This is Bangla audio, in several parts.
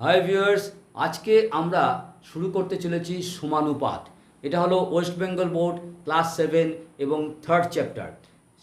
হাই ভিউয়ার্স, আজকে আমরা শুরু করতে চলেছি সমানুপাত। এটা হলো West Bengal board, class seven এবং থার্ড চ্যাপ্টার।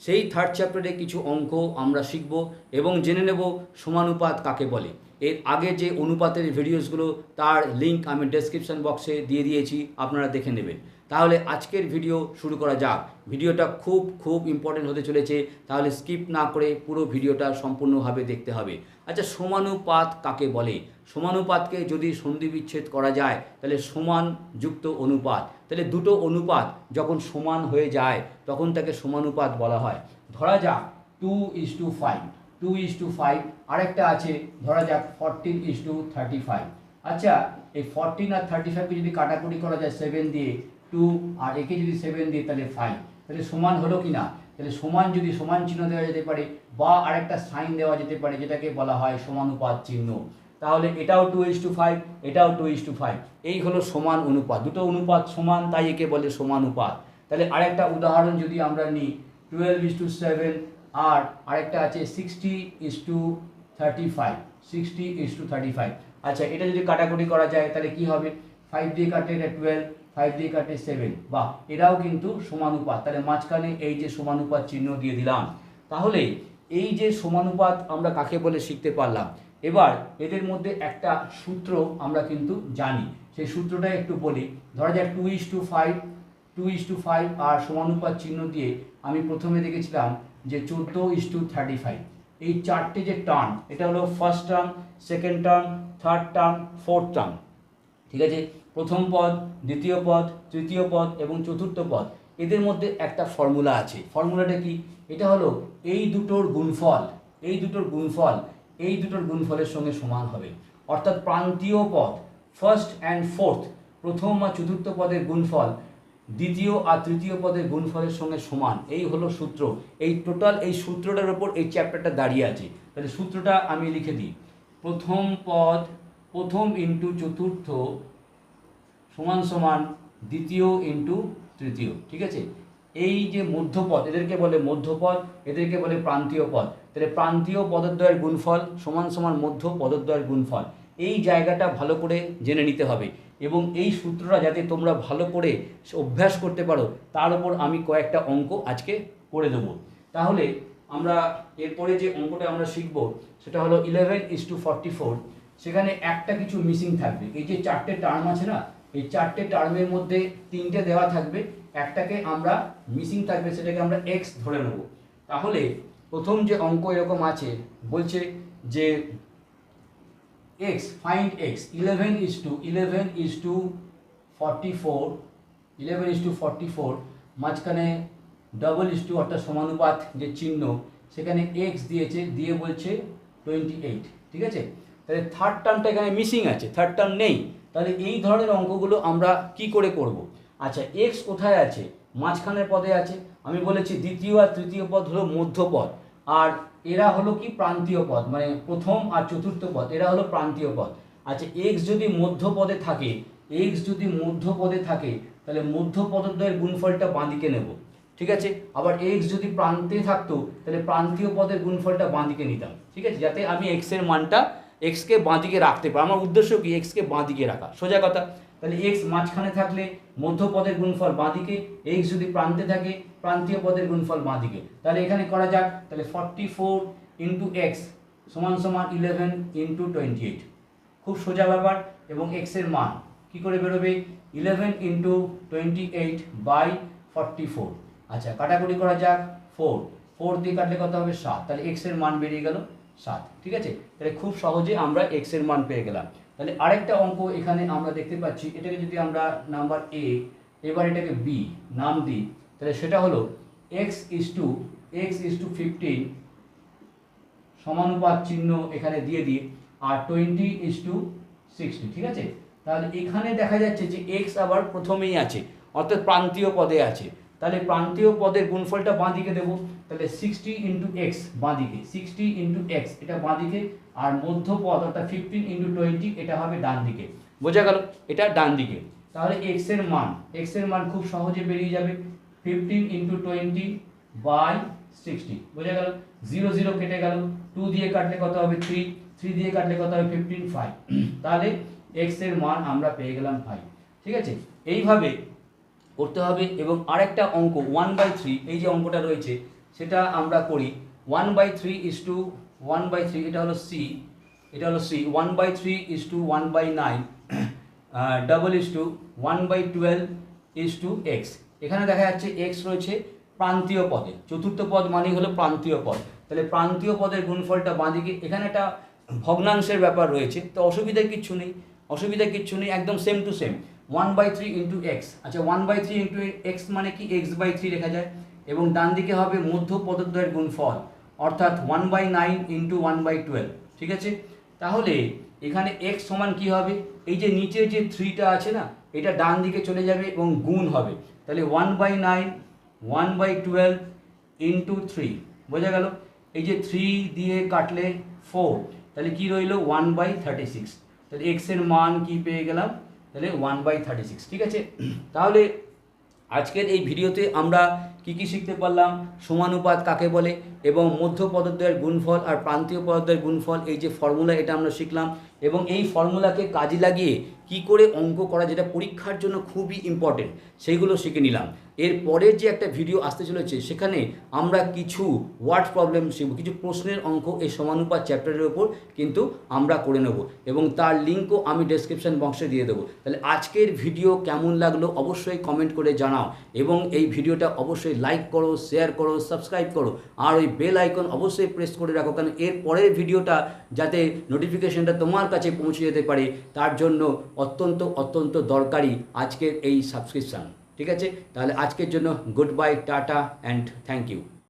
সেই থার্ড চ্যাপ্টারে কিছু অঙ্ক আমরা শিখব এবং জেনে নেব সমানুপাত কাকে বলে। এর আগে যে অনুপাতের ভিডিওসগুলো, তার লিংক আমি ডেসক্রিপশন বক্সে দিয়ে দিয়েছি, আপনারা দেখে নেবেন। তাহলে আজকের ভিডিও শুরু করা যাক। ভিডিওটা খুব খুব ইম্পর্টেন্ট হতে চলেছে। তাহলে স্কিপ না করে পুরো ভিডিওটা সম্পূর্ণভাবে দেখতে হবে। আচ্ছা সমানুপাত কাকে বলে? সমানুপাতকে যদি সন্ধি বিচ্ছেদ করা যায়, তাহলে সমান যুক্ত অনুপাত। তাহলে দুটো অনুপাত যখন সমান হয়ে যায়, তখন তাকে সমানুপাত বলা হয়। ধরা যাক two is to five two is to five আরেকটা আছে, ধরা যাক fourteen is to thirty five আচ্ছা এই ফরটিন আর থার্টি ফাইভকে যদি কাটাকুটি করা যায় সেভেন দিয়ে টু আর একে যদি সেভেন দিই, তাহলে ফাইভ তাহলে সমান হলো কি না তাহলে সমান যদি সমান চিহ্ন দেওয়া যেতে পারে, বা আরেকটা সাইন দেওয়া যেতে পারে, যেটাকে বলা হয় সমানুপাত চিহ্ন। তাহলে এটাও টু ইস টু ফাইভ এটাও টু ইস টু ফাইভ এই হলো সমান অনুপাত। দুটো অনুপাত সমান, তাই একে বলে সমানুপাত। তাহলে আরেকটা উদাহরণ যদি আমরা নিই টুয়েলভ ইস টু সেভেন আর আরেকটা আছে sixty is to thirty five sixty is to thirty five আচ্ছা এটা যদি কাটাকুটি করা যায়, তাহলে কি হবে? ফাইভ দিয়ে কাটে এটা টুয়েলভ ফাইভ দিয়ে কাটে সেভেন বাহ এরাও কিন্তু সমানুপাত। তাহলে মাঝখানে এই যে সমানুপাত চিহ্ন দিয়ে দিলাম। তাহলে এই যে সমানুপাত আমরা কাকে বলে শিখতে পারলাম? এবার এদের মধ্যে একটা সূত্র আমরা কিন্তু জানি। সেই সূত্রটা একটু বলি। ধরা যাক two is to five two is to five আর সমানুপাত চিহ্ন দিয়ে আমি প্রথমে দেখেছিলাম যে চোদ্দ ইস টু থার্টি ফাইভ এই চারটে যে টার্ম এটা হলো first term second term third term fourth term ঠিক আছে? প্রথম পদ, দ্বিতীয় পদ, তৃতীয় পদ এবং চতুর্থ পদ। এদের মধ্যে একটা ফর্মুলা আছে। ফর্মুলাটা কি? এটা হলো এই দুটোর গুণফল, এই দুটোর গুণফল, এই দুটোর গুণফলের সঙ্গে সমান হবে। অর্থাৎ প্রান্তীয় পদ ফার্স্ট অ্যান্ড ফোর্থ প্রথম আর চতুর্থ পদের গুণফল, দ্বিতীয় আর তৃতীয় পদের গুণফলের সঙ্গে সমান। এই হলো সূত্র। এই টোটাল এই সূত্রটার ওপর এই চ্যাপ্টারটা দাঁড়িয়ে আছে। তাহলে সূত্রটা আমি লিখে দিই। প্রথম পদ, প্রথম ইন্টু চতুর্থ সমান সমান দ্বিতীয় ইন্টু তৃতীয়, ঠিক আছে? এই যে মধ্যপদ, এদেরকে বলে মধ্যপদ, এদেরকে বলে প্রান্তীয় পদ। তাহলে প্রান্তীয় পদদ্বয়ের গুণফল সমান সমান মধ্য পদদ্বয়ের গুণফল। এই জায়গাটা ভালো করে জেনে নিতে হবে। এবং এই সূত্রটা যাতে তোমরা ভালো করে অভ্যাস করতে পারো, তার উপর আমি কয়েকটা অঙ্ক আজকে করে দেবো। তাহলে আমরা এরপরে যে অঙ্কটা আমরা শিখব, সেটা হলো eleven is to forty four সেখানে একটা কিছু মিসিং থাকবে। এই যে চারটে টার্ম আছে না এই চারটে টার্মের মধ্যে তিনটে দেওয়া থাকবে, একটাকে আমরা মিসিং থাকবে, সেটাকে আমরা এক্স ধরে নেব। তাহলে প্রথম যে অঙ্ক এরকম আছে, বলছে যে X find X eleven is to eleven is to forty four eleven is to forty four মাঝখানে ডবল ইস টু অর্থাৎ সমানুপাত যে চিহ্ন, সেখানে এক্স দিয়েছে, দিয়ে বলছে টোয়েন্টি এইট ঠিক আছে? তাহলে থার্ড টার্মটা এখানে মিসিং আছে থার্ড টার্ম নেই। তাহলে এই ধরনের অঙ্কগুলো আমরা কি করে করব? আচ্ছা এক্স কোথায় আছে? মাঝখানের পদে আছে। আমি বলেছি দ্বিতীয় আর তৃতীয় পদ হলো মধ্যপদ আর এরা হলো কি? প্রান্তীয় পদ মানে প্রথম আর চতুর্থ পদ, এরা হলো প্রান্তীয় পদ। আচ্ছা এক্স যদি মধ্য পদে থাকে এক্স যদি মধ্য পদে থাকে, তাহলে মধ্য পদদ্বয়ের গুণফলটা বাঁদিকে নেব। ঠিক আছে? আবার এক্স যদি প্রান্তে থাকতো, তাহলে প্রান্তীয় পদের গুণফলটা বাঁদিকে নিতাম। ঠিক আছে? যাতে আমি এক্সের মানটা এক্সকে বাঁদিকে রাখতে পারি। আমার উদ্দেশ্য কি? এক্সকে বাঁদিকে রাখা। সোজা কথা। তাহলে এক্স মাঝখানে থাকলে মধ্য পদের গুণফল বাঁদিকে এক্স যদি প্রান্তে থাকে, প্রান্তীয় পদের গুণফল বাঁদিকে তাহলে এখানে করা যাক, তাহলে ফর্টি ফোর ইন্টু এক্স সমান সমান ইলেভেন ইন্টু টোয়েন্টি এইট খুব সোজা ব্যাপার, এবং এক্সের মান কী করে বেরোবে? Eleven into twenty eight by forty four আচ্ছা কাটাকুটি করা যাক। ফোর ফোর দিয়ে কাটলে কত হবে? সাত। তাহলে এক্সের মান বেরিয়ে গেল। সাত, ঠিক আছে? তাহলে খুব সহজে আমরা এক্সের মান পেয়ে গেলাম। তাহলে আরেকটা অঙ্ক এখানে আমরা দেখতে পাচ্ছি, এটাকে যদি আমরা নাম্বার এ এবার এটাকে বি নাম দিই, তাহলে সেটা হলো X is to X is to fifteen সমানুপাত চিহ্ন এখানে দিয়ে দিই, আর টোয়েন্টি ইস টু সিক্সটি ঠিক আছে? তাহলে এখানে দেখা যাচ্ছে যে এক্স আবার প্রথমেই আছে, অর্থাৎ প্রান্তীয় পদে আছে। তাহলে প্রান্তীয় পদের গুণফলটা বাঁ দিকে দেবো তাহলে সিক্সটি ইন্টু এক্স বাঁ দিকে সিক্সটি ইন্টু এক্স এটা বাঁ দিকে আর মধ্য পদ অর্থাৎ ফিফটিন ইন্টু টোয়েন্টি এটা হবে ডান দিকে বোঝা গেল? এটা ডান দিকে তাহলে এক্সের মান এক্সের মান খুব সহজে বেরিয়ে যাবে fifteen into twenty by sixty বোঝা গেল? জিরো জিরো কেটে গেল। টু দিয়ে কাটলে কত হবে? থ্রি থ্রি দিয়ে কাটলে কত হবে? ফিফটিন ফাইভ তাহলে এক্সের মান আমরা পেয়ে গেলাম ফাইভ ঠিক আছে? এইভাবে করতে হবে এবং আরেকটা অঙ্ক ওয়ান বাই থ্রি এই যে অঙ্কটা রয়েছে সেটা আমরা করি। One by three is to one by three এটা হলো সি এটা হলো C one by three is to one by nine double is to one by twelve is to X এখানে দেখা যাচ্ছে এক্স রয়েছে প্রান্তীয় পদে। চতুর্থ পদ মানেই হলো প্রান্তীয় পদ। তাহলে প্রান্তীয় পদের গুণফলটা বাঁদিকে, এখানে একটা ভগ্নাংশের ব্যাপার রয়েছে, তো অসুবিধা কিচ্ছু নেই, অসুবিধা কিচ্ছু নেই, একদম same to same one by three into X আচ্ছা one by three into X মানে কি? এক্স বাই থ্রি লেখা যায়। এবং ডান দিকে হবে মধ্য পদদ্বয়ের গুণফল, অর্থাৎ one by nine into one by twelve ঠিক আছে? তাহলে এখানে এক্স সমান কি হবে? এই যে নিচের যে থ্রিটা আছে না, এটা ডান দিকে চলে যাবে এবং গুণ হবে। তাহলে one by nine one by twelve into three বোঝা গেল? এই যে থ্রি দিয়ে কাটলে ফোর তাহলে কি রইল? ওয়ান বাই থার্টি সিক্স তাহলে এক্সের মান কি পেয়ে গেলাম? তাহলে ওয়ান বাই থার্টি সিক্স ঠিক আছে? তাহলে আজকের এই ভিডিওতে আমরা কি কি শিখতে পারলাম? সমানুপাত কাকে বলে? এবং মধ্য পদদ্বয়ের গুণফল আর প্রান্তীয় পদদ্বয়ের গুণফল, এই যে ফর্মুলা এটা আমরা শিখলাম। এবং এই ফর্মুলাকে কাজে লাগিয়ে কি করে অঙ্ক করা যেটা পরীক্ষার জন্য খুবই ইম্পর্টেন্ট সেইগুলো শিখে নিলাম। এর পরের যে একটা ভিডিও আসতে চলেছে, সেখানে আমরা কিছু ওয়ার্ড প্রবলেম শিখব, কিছু প্রশ্নের অঙ্ক এই সমানুপাত চ্যাপ্টারের ওপর কিন্তু আমরা করে নেব এবং তার লিঙ্কও আমি ডেসক্রিপশন বক্সে দিয়ে দেবো। তাহলে আজকের ভিডিও কেমন লাগল অবশ্যই কমেন্ট করে জানাও এবং এই ভিডিওটা অবশ্যই লাইক করো শেয়ার করো সাবস্ক্রাইব করো আর ওই বেল আইকন অবশ্যই প্রেস করে রাখো, কারণ এর পরের ভিডিওটা যাতে নোটিফিকেশনটা তোমার কাছে পৌঁছে যেতে পারে, তার জন্য অত্যন্ত অত্যন্ত দরকারি আজকের এই সাবস্ক্রিপশান ঠিক আছে? তাহলে আজকের জন্য goodbye tata and thank you